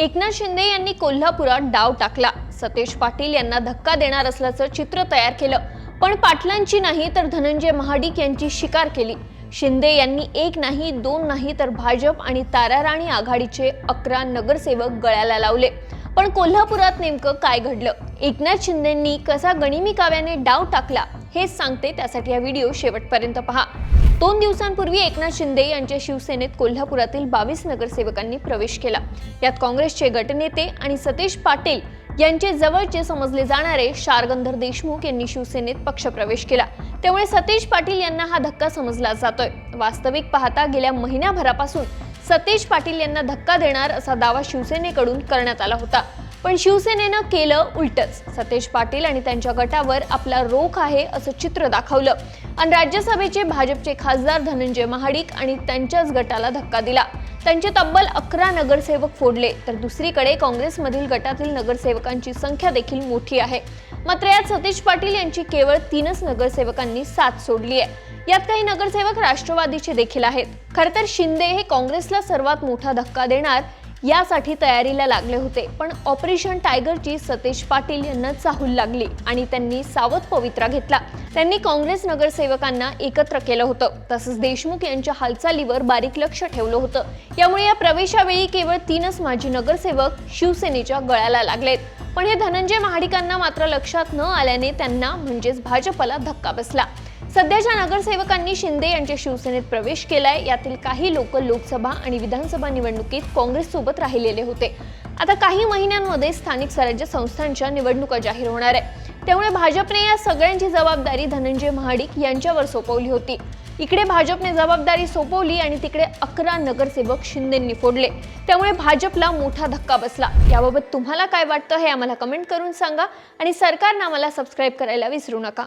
एकनाथ शिंदे यांनी कोल्हापुरात डाव टाकला. सतेज पाटील यांना धक्का देणार असल्याचं चित्र तयार केलं. पण पाटलांची नाही तर धनंजय महाडिक यांची शिकार केली. शिंदे यांनी एक नाही दोन नाही तर भाजप आणि ताराराणी आघाडीचे अकरा नगरसेवक गळ्याला लावले. पण कोल्हापुरात नेमकं काय घडलं? एकनाथ शिंदेंनी कसा गणिमी काव्याने डाव टाकला? हेच सांगते त्यासाठी हा व्हिडिओ शेवटपर्यंत पहा. दोन दिवसांपूर्वी एकनाथ शिंदे यांच्या शिवसेनेत कोल्हापुरातील बावीस नगरसेवकांनी प्रवेश केला. यात काँग्रेसचे गटनेते आणि सतीश पाटील यांचे जवळचे समजले जाणारे शारगंधर देशमुख यांनी शिवसेनेत पक्षप्रवेश केला. त्यामुळे सतीश पाटील यांना हा धक्का समजला जातोय. वास्तविक पाहता गेल्या महिन्याभरापासून सतीश पाटील यांना धक्का देणार असा दावा शिवसेनेकडून करण्यात आला होता. पण शिवसेनेनं केलं उलटच. सतेज पाटील आणि त्यांच्या गटावर आपला रोख आहे असं चित्र दाखवलं. आणि राज्यसभेचे भाजपचे खासदार धनंजय महाडिक आणि त्यांच्याच गटाला धक्का दिला. त्यांचे तब्बल अकरा नगरसेवक फोडले. तर दुसरीकडे काँग्रेसमधील गटातील नगरसेवकांची संख्या देखील मोठी आहे. मात्र यात सतीश पाटील यांची केवळ तीनच नगरसेवकांनी साथ सोडली आहे. यात काही नगरसेवक राष्ट्रवादीचे देखील आहेत. खरं तर शिंदे हे काँग्रेसला सर्वात मोठा धक्का देणार यासाठी तयारीला लागले होते पण ऑपरेशन टायगरची सतेज पाटील यांना चाहूल लागली आणि त्यांनी सावध पवित्रा घेतला. त्यांनी काँग्रेस नगरसेवकांना एकत्र केलं होतं तसंच देशमुख यांच्या हालचालीवर बारीक लक्ष ठेवलं होतं. यामुळे या प्रवेशावेळी केवळ तीनच माजी नगरसेवक शिवसेनेच्या गळ्याला लागलेत. पण हे धनंजय महाडिकांना मात्र लक्षात न आल्याने त्यांना म्हणजेच भाजपला धक्का बसला. सध्याच्या नगरसेवकांनी शिंदे यांच्या शिवसेनेत प्रवेश केलाय. यातील काही लोक लोकसभा आणि विधानसभा निवडणुकीत काँग्रेस सोबत राहिलेले होते. आता काही महिन्यांमध्ये स्थानिक स्वराज्य संस्थांच्या निवडणुका जाहीर होणार आहे त्यामुळे भाजपने या सगळ्यांची जबाबदारी धनंजय महाडिक यांच्यावर सोपवली होती. इकडे भाजपने जबाबदारी सोपवली आणि तिकडे अकरा नगरसेवक शिंदेंनी फोडले. त्यामुळे भाजपला मोठा धक्का बसला. याबाबत तुम्हाला काय वाटतं हे आम्हाला कमेंट करून सांगा आणि सरकारनं आम्हाला सबस्क्राईब करायला विसरू नका.